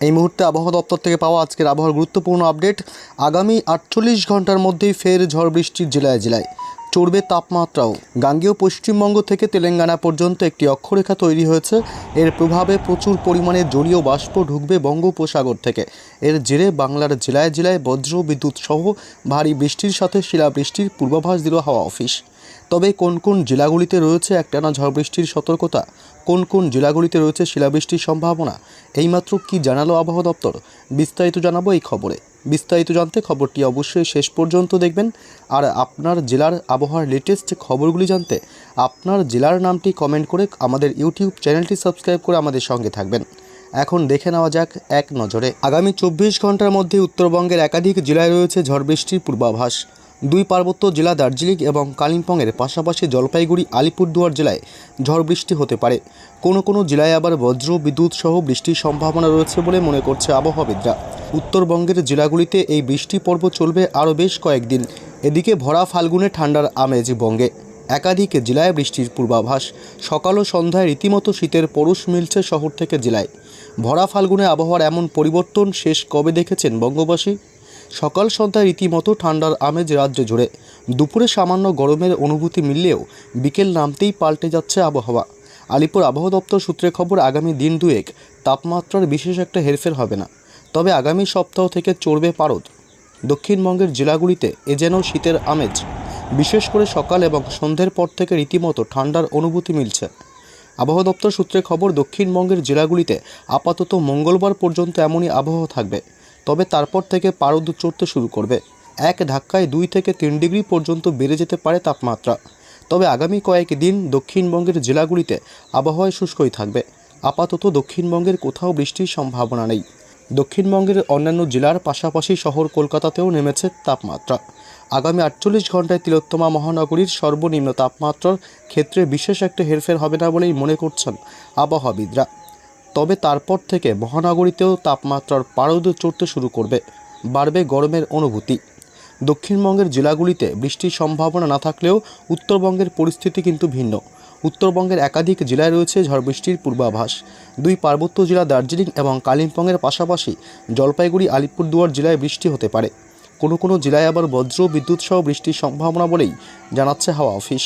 এই মুহূর্তে আবহাওয়া দপ্তর থেকে পাওয়া আজকের আবহাওয়ার গুরুত্বপূর্ণ আপডেট, আগামী আটচল্লিশ ঘণ্টার মধ্যেই ফের ঝড় বৃষ্টির জেলায় জেলায় চড়বে তাপমাত্রাও। গাঙ্গেয় পশ্চিমবঙ্গ থেকে তেলেঙ্গানা পর্যন্ত একটি অক্ষরেখা তৈরি হয়েছে। এর প্রভাবে প্রচুর পরিমাণে জলীয় বাষ্প ঢুকবে বঙ্গোপসাগর থেকে। এর জেরে বাংলার জেলায় জেলায় বজ্র, বিদ্যুৎ সহ ভারী বৃষ্টির সাথে শিলাবৃষ্টির পূর্বাভাস দিল হাওয়া অফিস। তবে কোন কোন জেলাগুলিতে রয়েছে একটানা ঝড় বৃষ্টির সতর্কতা, কোন কোন জেলাগুলিতে রয়েছে শিলাবৃষ্টির সম্ভাবনা, এইমাত্র কি জানালো আবহাওয়া দপ্তর? বিস্তারিত জানাব এই খবরে। বিস্তারিত জানতে খবরটি অবশ্যই শেষ পর্যন্ত দেখবেন। আর আপনার জেলার আবহাওয়ার লেটেস্ট খবরগুলি জানতে আপনার জেলার নামটি কমেন্ট করে আমাদের ইউটিউব চ্যানেলটি সাবস্ক্রাইব করে আমাদের সঙ্গে থাকবেন। এখন দেখে নেওয়া যাক এক নজরে। আগামী চব্বিশ ঘণ্টার মধ্যে উত্তরবঙ্গের একাধিক জেলায় রয়েছে ঝড় বৃষ্টির পূর্বাভাস। দুই পার্বত্য জেলা দার্জিলিং এবং কালিম্পংয়ের পাশাপাশি জলপাইগুড়ি, আলিপুরদুয়ার জেলায় ঝড় বৃষ্টি হতে পারে। কোনো কোনো জেলায় আবার বজ্র, বিদ্যুৎ সহ বৃষ্টির সম্ভাবনা রয়েছে বলে মনে করছে আবহাওয়াবিদরা। উত্তরবঙ্গের জেলাগুলিতে এই বৃষ্টি পর্ব চলবে আরও বেশ কয়েকদিন। এদিকে ভরা ফাল্গুনে ঠান্ডার আমেজ বঙ্গে একাধিক জেলায় বৃষ্টির পূর্বাভাস। সকাল ও সন্ধ্যায় রীতিমতো শীতের পরশ মিলছে শহর থেকে জেলায়। ভরা ফাল্গুনে আবহাওয়ার এমন পরিবর্তন শেষ কবে দেখেছেন বঙ্গবাসী? সকাল সন্ধ্যায় রীতিমতো ঠান্ডার আমেজ রাজ্য জুড়ে। দুপুরে সামান্য গরমের অনুভূতি মিললেও বিকেল নামতেই পাল্টে যাচ্ছে আবহাওয়া। আলিপুর আবহাওয়া দপ্তর সূত্রে খবর, আগামী দিন দুয়েক তাপমাত্রার বিশেষ একটা হেরফের হবে না। তবে আগামী সপ্তাহ থেকে চড়বে পারদ। দক্ষিণবঙ্গের জেলাগুলিতে এ যেন শীতের আমেজ। বিশেষ করে সকাল এবং সন্ধ্যের পর থেকে রীতিমতো ঠান্ডার অনুভূতি মিলছে। আবহাওয়া দপ্তর সূত্রে খবর, দক্ষিণবঙ্গের জেলাগুলিতে আপাতত মঙ্গলবার পর্যন্ত এমনই আবহাওয়া থাকবে। তবে তারপর থেকে পারদ চড়তে শুরু করবে। এক ধাক্কায় দুই থেকে তিন ডিগ্রি পর্যন্ত বেড়ে যেতে পারে তাপমাত্রা। তবে আগামী কয়েক দিন দক্ষিণবঙ্গের জেলাগুলিতে আবহাওয়া শুষ্কই থাকবে। আপাতত দক্ষিণবঙ্গের কোথাও বৃষ্টির সম্ভাবনা নেই। দক্ষিণবঙ্গের অন্যান্য জেলার পাশাপাশি শহর কলকাতাতেও নেমেছে তাপমাত্রা। আগামী আটচল্লিশ ঘন্টায় তিলোত্তমা মহানগরীর সর্বনিম্ন তাপমাত্রার ক্ষেত্রে বিশেষ একটা হেরফের হবে না বলেই মনে করছেন আবহাওয়াবিদরা। তবে তারপর থেকে মহানগরীতেও তাপমাত্রার পারদ চড়তে শুরু করবে, বাড়বে গরমের অনুভূতি। দক্ষিণবঙ্গের জেলাগুলিতে বৃষ্টির সম্ভাবনা না থাকলেও উত্তরবঙ্গের পরিস্থিতি কিন্তু ভিন্ন। উত্তরবঙ্গের একাধিক জেলায় রয়েছে ঝড় বৃষ্টির পূর্বাভাস। দুই পার্বত্য জেলা দার্জিলিং এবং কালিম্পংয়ের পাশাপাশি জলপাইগুড়ি, আলিপুরদুয়ার জেলায় বৃষ্টি হতে পারে। কোনো কোনো জেলায় আবার বজ্র, বিদ্যুৎ সহ বৃষ্টির সম্ভাবনা বলেই জানাচ্ছে হাওয়া অফিস।